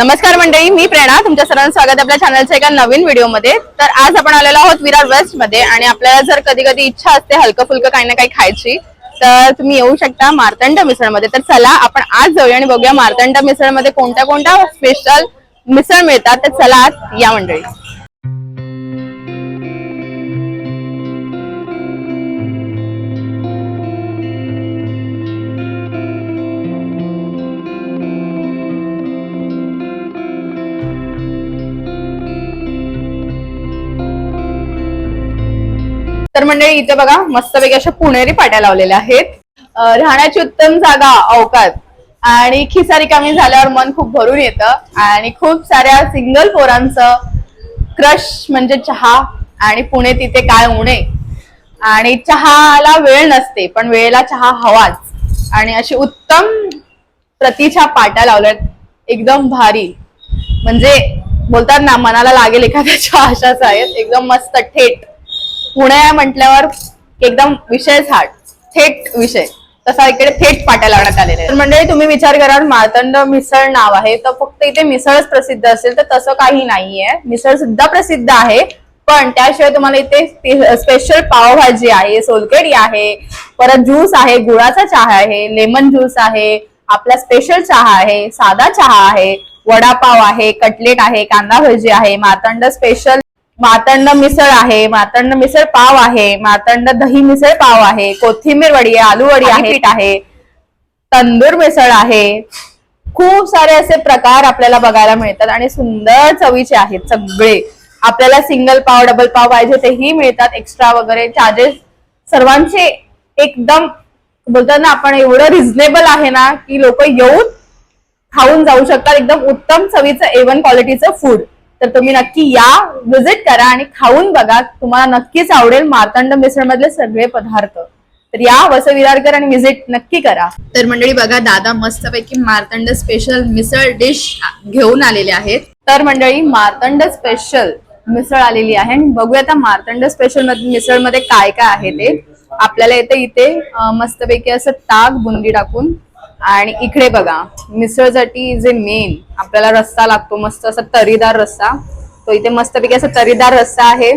नमस्कार मंडळी मी प्रेरणा तुमच्या सर्वांचं स्वागत आपल्या चॅनलच्या एका नवीन व्हिडिओमध्ये. तर आज आपण आलेलो आहोत विरार वेस्टमध्ये आणि आपल्याला जर कधी कधी इच्छा असते हलकं फुलकं काही ना काही खायची तर तुम्ही येऊ शकता मार्तंड मिसळमध्ये. तर चला आपण आज जाऊया आणि बघूया मार्तंड मिसळमध्ये कोणत्या कोणत्या स्पेशल मिसळ मिळतात. तर चला आज या मंडळी. तर मंडळी इथे बघा मस्तपैकी अशा पुणेरी पाट्या लावलेल्या आहेत. राहण्याची उत्तम जागा अवकात. आणि खिसा रिकामी झाल्यावर मन खूप भरून येतं. आणि खूप साऱ्या सिंगल पोरांचं क्रश म्हणजे चहा आणि पुणे तिथे काय उणे आणि चहाला वेळ नसते पण वेळेला चहा हवाच. आणि अशी उत्तम प्रतीच्या पाट्या लावल्यात. एकदम भारी. म्हणजे बोलतात ना मनाला लागेल एखाद्याच्या आशाच आहेत. एकदम मस्त थेट. पुणे म्हटल्यावर एकदम विषयच हार्ड थेट विषय. तसा इकडे थेट पाट्या लावण्यात आलेले आहेत. तर तुम्ही विचार करा मार्तंड मिसळ नाव आहे. तर फक्त इथे मिसळच प्रसिद्ध असेल तर तसं काही नाहीये. मिसळ सुद्धा प्रसिद्ध आहे पण त्याशिवाय तुम्हाला इथे स्पेशल पावभाजी आहे सोलकडी आहे परत ज्यूस आहे गुळाचा चहा आहे लेमन ज्यूस आहे आपला स्पेशल चहा आहे साधा चहा आहे वडापाव आहे कटलेट आहे कांदा भजी आहे मार्तंड स्पेशल मातंड मिसळ आहे मातंड मिसळ पाव आहे मातंड दही मिसळ पाव आहे कोथिंबीर वडी आहे आलू वडी आहे पीठ आहे तंदूर मिसळ आहे. खूप सारे असे प्रकार आपल्याला बघायला मिळतात आणि सुंदर चवीचे आहेत सगळे. आपल्याला सिंगल पाव डबल पाव पाहिजे तेही मिळतात एक्स्ट्रा वगैरे चार्जेस सर्वांचे एकदम बोलतात ना आपण एवढं रिझनेबल आहे ना की लोक येऊन खाऊन जाऊ शकतात. एकदम उत्तम चवीचं एवन क्वालिटीचं फूड तर तुम्ही नक्की या विजिट करा आणि खाऊन बघा. तुम्हाला नक्कीच आवडेल मार्तंड मिसळ मधले सगळे पदार्थ. तर या वस विरारकर आणि विजिट नक्की करा. तर मंडळी बघा दादा मस्तपैकी मार्तंड स्पेशल मिसळ डिश घेऊन आलेले आहेत. तर मंडळी मार्तंड स्पेशल मिसळ आलेली आहे. आणि बघूया आता मार्तंड स्पेशल मिसळमध्ये काय काय आहे ते. आपल्याला येते इथे मस्तपैकी असं ताक बुंदी टाकून आणि इकडे बघा मिसळसाठी जे मेन आपल्याला रस्सा लागतो मस्त असा तरीदार रस्सा. तो इथे मस्तपैकी असा तरीदार रस्सा आहे.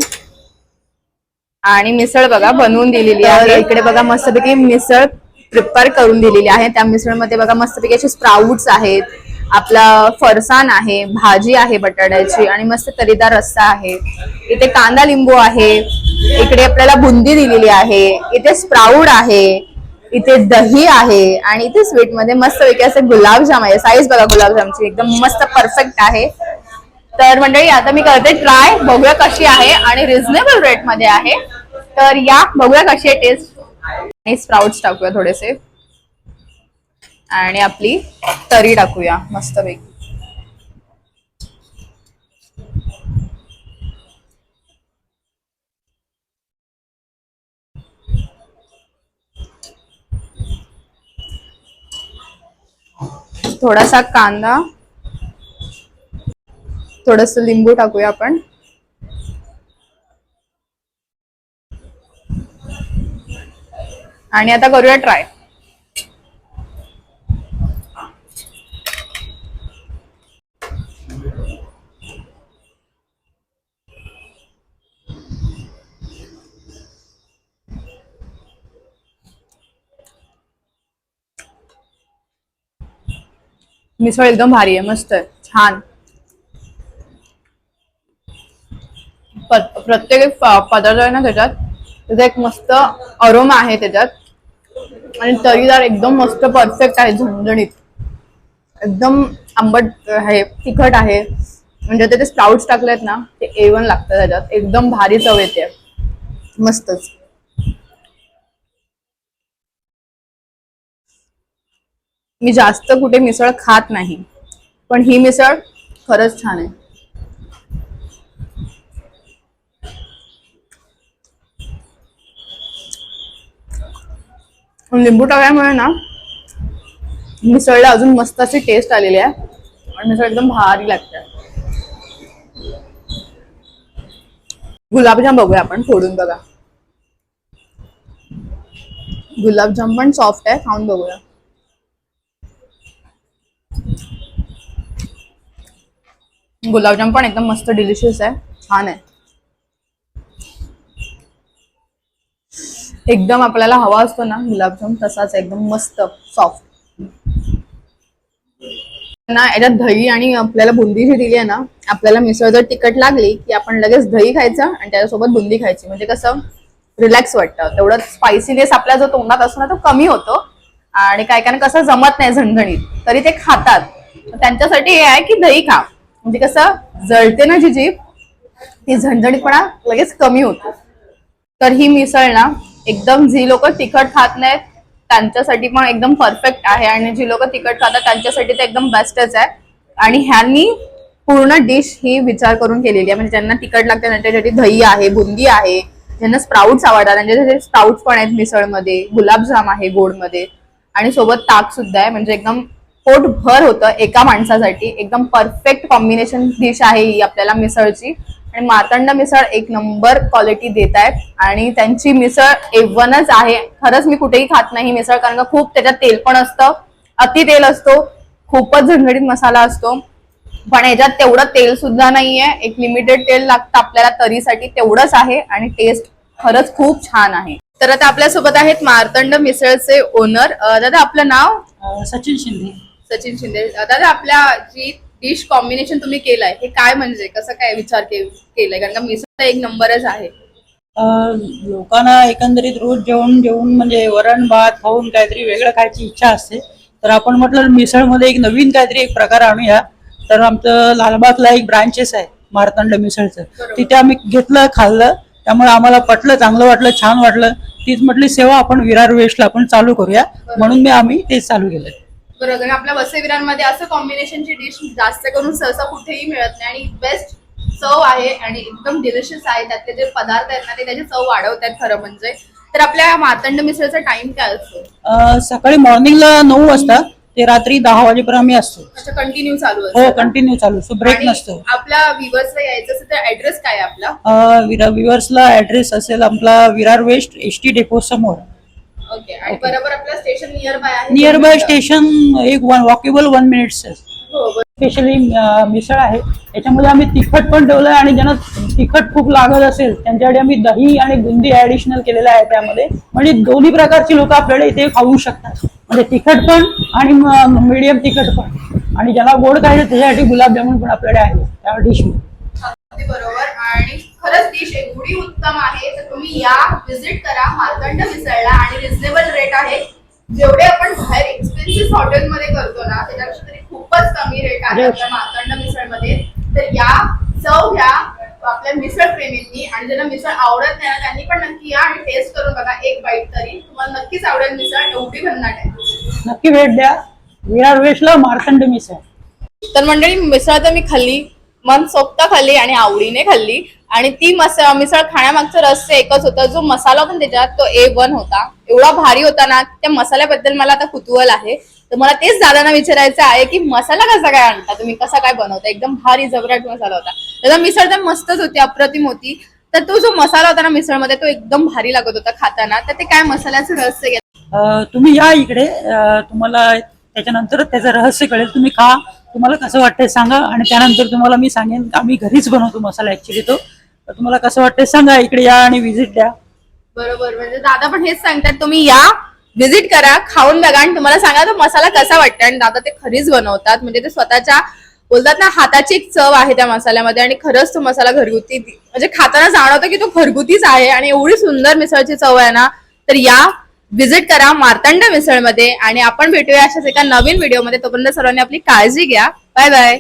आणि मिसळ बघा बनवून दिलेली आहे. इकडे बघा मस्तपैकी मिसळ प्रिपेअर करून दिलेली आहे. त्या मिसळमध्ये बघा मस्तपैकी असे स्प्राउट्स आहेत. आपला फरसाण आहे भाजी आहे बटाट्याची आणि मस्त तरीदार रस्सा आहे. इथे कांदा लिंबू आहे. इकडे आपल्याला बुंदी दिलेली आहे. इथे स्प्राऊड आहे. इथे दही आहे आणि इथे स्वीटमध्ये मस्त पैकी असं गुलाबजाम आहे. साईज बघा गुलाबजामची. एकदम मस्त परफेक्ट आहे. तर मंडळी आता मी करते ट्राय बघूया कशी आहे आणि रिझनेबल रेटमध्ये आहे. तर या बघूया कशी आहे टेस्ट आणि स्प्राउट्स टाकूया थोडेसे. आणि आपली तरी टाकूया मस्तपैकी थोडासा कांदा. थोडस लिंबू टाकूया आपण. आणि आता करूया ट्राय. मिसळ एकदम भारी आहे मस्त आहे छान. प्रत्येक एक पदार्थ आहे ना त्याच्यात त्याचा एक मस्त अरोमा आहे त्याच्यात. आणि तरीदार एकदम मस्त परफेक्ट आहे झणझणीत. एकदम आंबट आहे तिखट आहे. म्हणजे ते स्प्राउट्स टाकलेत ना ते एवन लागतं त्याच्यात. एकदम भारी चव येते. मस्तच. मी जास्त कुठे मिसळ खात नाही. पण ही मिसळ खरंच छान आहे. लिंबू टाकल्यामुळे ना मिसळला अजून मस्त अशी टेस्ट आलेली आहे. आणि मिसळ एकदम भारी लागते. गुलाबजाम बघूया आपण फोडून बघा. गुलाबजाम पण सॉफ्ट आहे खाऊन बघूया. गुलाबजाम पण एकदम मस्त डिलिशियस आहे. छान आहे. एकदम आपल्याला हवा असतो ना गुलाबजाम तसाच एकदम मस्त सॉफ्ट ना याच्यात दही आणि आपल्याला बुंदी जी दिली आहे ना आपल्याला मिसळ जर तिखट लागली की आपण लगेच दही खायचं आणि त्याच्यासोबत बुंदी खायची. म्हणजे कसं रिलॅक्स वाटतं. तेवढं स्पायसीनेस आपल्या जो तोंडात असतो ना तो कमी होतो. आणि काय काय कसं जमत नाही झणझणीत तरी ते खातात. त्यांच्यासाठी हे आहे की दही खा. म्हणजे कसं जळते ना जी जीभ ती झणझणीतपणा लगेच कमी होतो. तर ही मिसळ ना एकदम जी लोक तिखट खात नाहीत त्यांच्यासाठी पण एकदम परफेक्ट आहे. आणि जी लोक तिखट खातात त्यांच्यासाठी तर एकदम बेस्टच आहे. आणि ह्यांनी पूर्ण डिश ही विचार करून केलेली आहे. म्हणजे ज्यांना तिखट लागते त्यांच्यासाठी दही आहे बुंदी आहे ज्यांना स्प्राउट्स आवडतात त्यांच्यासाठी स्प्राउट्स पण आहेत मिसळमध्ये गुलाबजाम आहे गोडमध्ये. आणि सोबत ताक सुद्धा आहे. म्हणजे एकदम पोट भर होतं एका माणसासाठी. एकदम परफेक्ट कॉम्बिनेशन डिश आहे ही आपल्याला मिसळची. आणि मातंड मिसळ एक नंबर क्वालिटी देत आहेत आणि त्यांची मिसळ एवनच आहे. खरंच मी कुठेही खात नाही मिसळ कारण का खूप त्याच्यात तेल पण असतं. अति तेल असतो. खूपच झणझणीत मसाला असतो. पण याच्यात तेवढं तेल सुद्धा नाहीये. एक लिमिटेड तेल लागतं आपल्याला तरीसाठी तेवढंच आहे. आणि टेस्ट खरंच खूप छान आहे. तर आता आपल्यासोबत आहेत मार्तंड मिसळचे ओनर दादा आपलं नाव? सचिन शिंदे. सचिन शिंदे दादा आपल्या जी डिश कॉम्बिनेशन तुम्ही केलंय हे काय म्हणजे? कसं काय विचार के- केलाय? कारण का मिसळ एक नंबरच आहे. लोकांना एकंदरीत रोज जेवण जेवून म्हणजे वरण भात खाऊन काहीतरी वेगळं खायची इच्छा असते. तर आपण म्हटलं मिसळमध्ये एक नवीन काहीतरी एक प्रकार आणूया. तर आमचं लालबागला एक ब्रांचेस आहे मारतंड मिसळचं. तिथे आम्ही घेतलं खाल्लं. त्यामुळे आम्हाला पटलं चांगलं वाटलं छान वाटलं. तीच म्हटली सेवा आपण विरार वेस्टला आपण चालू करूया. म्हणून मी आम्ही तेच चालू केलं बरोबर. आपल्या वसईविरांमध्ये असं कॉम्बिनेशनची डिश जास्त करून सहसा कुठेही मिळत नाही. आणि बेस्ट चव आहे आणि एकदम डिलिशियस आहे. त्यातले जे पदार्थ आहेत ना ते त्याची चव वाढवतात खरं म्हणजे. तर आपल्या मातंड मिसळचा टाइम काय असतो? अ, सकाळी मॉर्निंगला नऊ वाजता ते रात्री दहा वाजेपर्यंत आम्ही असतो. कंटिन्यू चालू हो कंटिन्यू चालू असतो. ब्रेक आणि नसतो. आपल्या व्ह्युअर्सला यायचं असेल तर ऍड्रेस काय आहे आपला? विवर्सला ऍड्रेस असेल आपला Virar west S T depot समोर. ओके आणि बरोबर आपलं स्टेशन नियर बाय आहे. नियर बाय स्टेशन एक वन वॉकेबल वन मिनिट्स हो बरोबर. स्पेशली मिसळ आहे. याच्यामध्ये आम्ही तिखट पण ठेवलं आहे आणि ज्यांना तिखट खूप लागत असेल त्यांच्यासाठी आम्ही दही आणि बुंदी ऍडिशनल केलेलं आहे त्यामध्ये. म्हणजे दोन्ही प्रकारची लोक आपल्याला इथे खाऊ शकतात. म्हणजे तिखट पण आणि मिडियम तिखट पण. आणि ज्यांना गोड खायचं त्याच्यासाठी गुलाबजामुन पण आपल्याकडे आहे त्या डिशमध्ये अगदी बरोबर. आणि डिश एवढी उत्तम आहे. तर तुम्ही या विजिट करा. मार्तंड मिसळला आणि रिझनेबल रेट आहे. जेवढे आपण बाहेर एक्सपेन्सिव्ह हॉटेलमध्ये करतो ना त्याच्यापेक्षा तरी खूपच कमी रेट आहे. आपल्या मार्तंड मिसळमध्ये. तर या चव घ्या आपल्या मिसळ प्रेमींनी. आणि ज्यांना मिसळ आवडत नाही ना त्यांनी पण नक्की या आणि टेस्ट करून बघा एक बाईट तरी. तुम्हाला नक्कीच आवडेल मिसळ. एवढी भन्नाट आहे. नक्की भेट द्या. विरार मार्तंड मिसळ. तर मंडळी मिसळ तर मी खाल्ली. मन सोक्त खाल्ली आणि आवडीने खाल्ली. आणि ती मस मिसळ खाण्यामागचं रहस्य एकच होतं जो मसाला पण त्याच्यात तो ए वन होता. एवढा भारी होता ना त्या मसाल्याबद्दल मला आता कुतूहल आहे. तर मला तेच दादांना विचारायचं आहे की मसाला कसा काय आणता तुम्ही? कसा काय बनवता? एकदम भारी जबराट मसाला होता. त्याचा मिसळ तर मस्तच होती अप्रतिम होती. तर तो जो मसाला होता ना मिसळमध्ये तो एकदम भारी लागत होता खाताना. तर ते काय मसाल्याचं रहस्य घ्या. तुम्ही या इकडे. तुम्हाला त्याच्यानंतर त्याचं रहस्य कळेल. तुम्ही खा. तुम्हाला कसं वाटतंय सांगा. आणि त्यानंतर तुम्हाला मी सांगेन आम्ही घरीच बनवतो मसाला ऍक्च्युली तो. तर तुम्हाला कसं वाटतंय? सांगा इकडे या आणि व्हिजिट द्या. बरोबर म्हणजे दादा पण हेच सांगतात तुम्ही या व्हिजिट करा खाऊन बघा आणि तुम्हाला सांगा तो मसाला कसा वाटतो आणि दादा ते खरीच बनवतात म्हणजे ते स्वतःच्या बोलतात ना हाताची एक चव आहे त्या मसाल्यामध्ये आणि खरंच तो मसाला घरगुती म्हणजे खाताना जाणवतो की तो घरगुतीच आहे आणि एवढी सुंदर मिसळची चव आहे ना तर या व्हिजिट करा मार्तंड मिसळमध्ये आणि आपण भेटूया अशाच एका नवीन व्हिडिओमध्ये तोपर्यंत सर्वांनी आपली काळजी घ्या. Bye bye